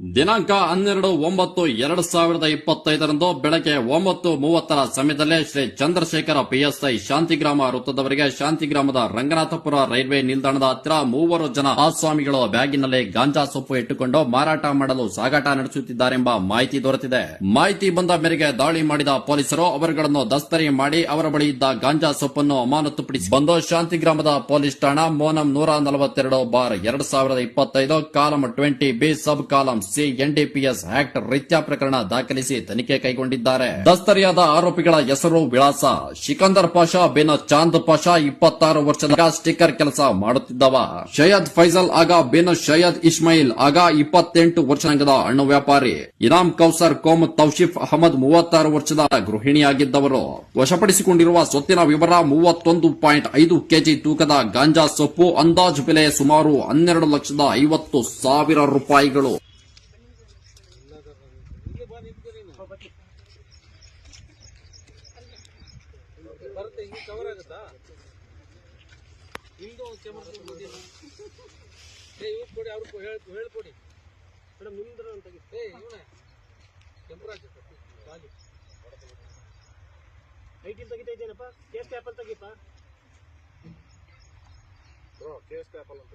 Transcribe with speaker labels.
Speaker 1: ದಿನಾಂಕ ಹನ್ನೆರಡು, ಒಂಬತ್ತು, ಎರಡು ಸಾವಿರದ ಇಪ್ಪತ್ತೈದರಂದು ಬೆಳಗ್ಗೆ ಒಂಬತ್ತು ಮೂವತ್ತರ ಸಮಯದಲ್ಲೇ ಶ್ರೀ ಚಂದ್ರಶೇಖರ ಪಿಎಸ್ಐ ಶಾಂತಿಗ್ರಾಮ ವೃತ್ತದವರಿಗೆ ಶಾಂತಿಗ್ರಾಮದ ರಂಗನಾಥಪುರ ರೈಲ್ವೆ ನಿಲ್ದಾಣದ ಹತ್ತಿರ ಮೂವರು ಜನ ಆಸ್ವಾಮಿಗಳ ಬ್ಯಾಗಿನಲ್ಲಿ ಗಾಂಜಾ ಸೊಪ್ಪು ಇಟ್ಟುಕೊಂಡು ಮಾರಾಟ ಮಾಡಲು ಸಾಗಾಟ ನಡೆಸುತ್ತಿದ್ದಾರೆಂಬ ಮಾಹಿತಿ ದೊರೆತಿದೆ. ಮಾಹಿತಿ ಬಂದ ಮೇರೆಗೆ ದಾಳಿ ಮಾಡಿದ ಪೊಲೀಸರು ಅವರುಗಳನ್ನು ದಸ್ತರಿ ಮಾಡಿ ಅವರ ಬಳಿ ಇದ್ದ ಗಾಂಜಾ ಸೊಪ್ಪನ್ನು ಅಮಾನತುಪಡಿಸಿ ಬಂದು ಶಾಂತಿಗ್ರಾಮದ ಪೊಲೀಸ್ ಠಾಣಾ, ಮೋನಂ ನೂರ ನಲವತ್ತೆರಡು ಬಾರ್ ಎರಡು ಸಾವಿರದ ಇಪ್ಪತ್ತೈದು, column twenty B sub column C NDPS act ರೀತ್ಯಾ ಪ್ರಕರಣ ದಾಖಲಿಸಿ ತನಿಖೆ ಕೈಗೊಂಡಿದ್ದಾರೆ. ದಸ್ತರಿಯಾದ ಆರೋಪಿಗಳ ಹೆಸರು ವಿಳಾಸ ಶಿಕಂದರ್ ಪಾಷಾ ಬಿನ್ ಚಾಂದ್ ಪಾಷಾ ಇಪ್ಪತ್ತಾರು ವರ್ಷದ ಸ್ಟಿಕ್ಕರ್ ಕೆಲಸ ಮಾಡುತ್ತಿದ್ದವ. ಶಯದ್ ಫೈಜಲ್ ಆಗ ಬಿನ್ ಶಯದ್ ಇಸ್ಮಾಯಿಲ್, ಆಗ ಇಪ್ಪತ್ತೆಂಟು ವರ್ಷದ ಹಣ್ಣು ವ್ಯಾಪಾರಿ. ಇನಾಮ್ ಕೌಸರ್ ಕೋಮ್ ತೌಶಿಫ್ ಅಹಮದ್ ಮೂವತ್ತಾರು ವರ್ಷದ ಗೃಹಿಣಿಯಾಗಿದ್ದವರು. ವಶಪಡಿಸಿಕೊಂಡಿರುವ ಸೊತ್ತಿನ ವಿವರ ಮೂವತ್ತೊಂದು ಪಾಯಿಂಟ್ ಐದು ಕೆಜಿ ತೂಕದ ಗಾಂಜಾ ಸೊಪ್ಪು ಅಂದಾಜು ಬೆಲೆ ಸುಮಾರು ಹನ್ನೆರಡು ಲಕ್ಷದ ಐವತ್ತು ಸಾವಿರ ರೂಪಾಯಿಗಳು.
Speaker 2: ಬರುತ್ತೆ, ಹಿಂಗೆ ಕವರ್ ಆಗುತ್ತಾ? ನಿಮ್ದು ಕ್ಯಾಮರಾ ಏ, ಇವ್ರು ಕೊಡಿ ಹೇಳಿ ಹೇಳ್ಕೊಡಿ. ಮೇಡಮ್ ನಿಮ್ದ್ರ ಅಂತ ಏ, ಇವನೇ. ಕೆಂಪರಾಜ್ ಖಾಲಿ ಐಟಿಲ್ ತೆಗಿತಾ ಇದ್ದೇನಪ್ಪ? ಕೇಸ್ ಕ್ಯಾಪಲ್ ತೆಗಿಪ್ಪ
Speaker 3: ಬ್ರೋ ಕೇಸ್ ಕ್ಯಾಪಲ್ ಅಂತ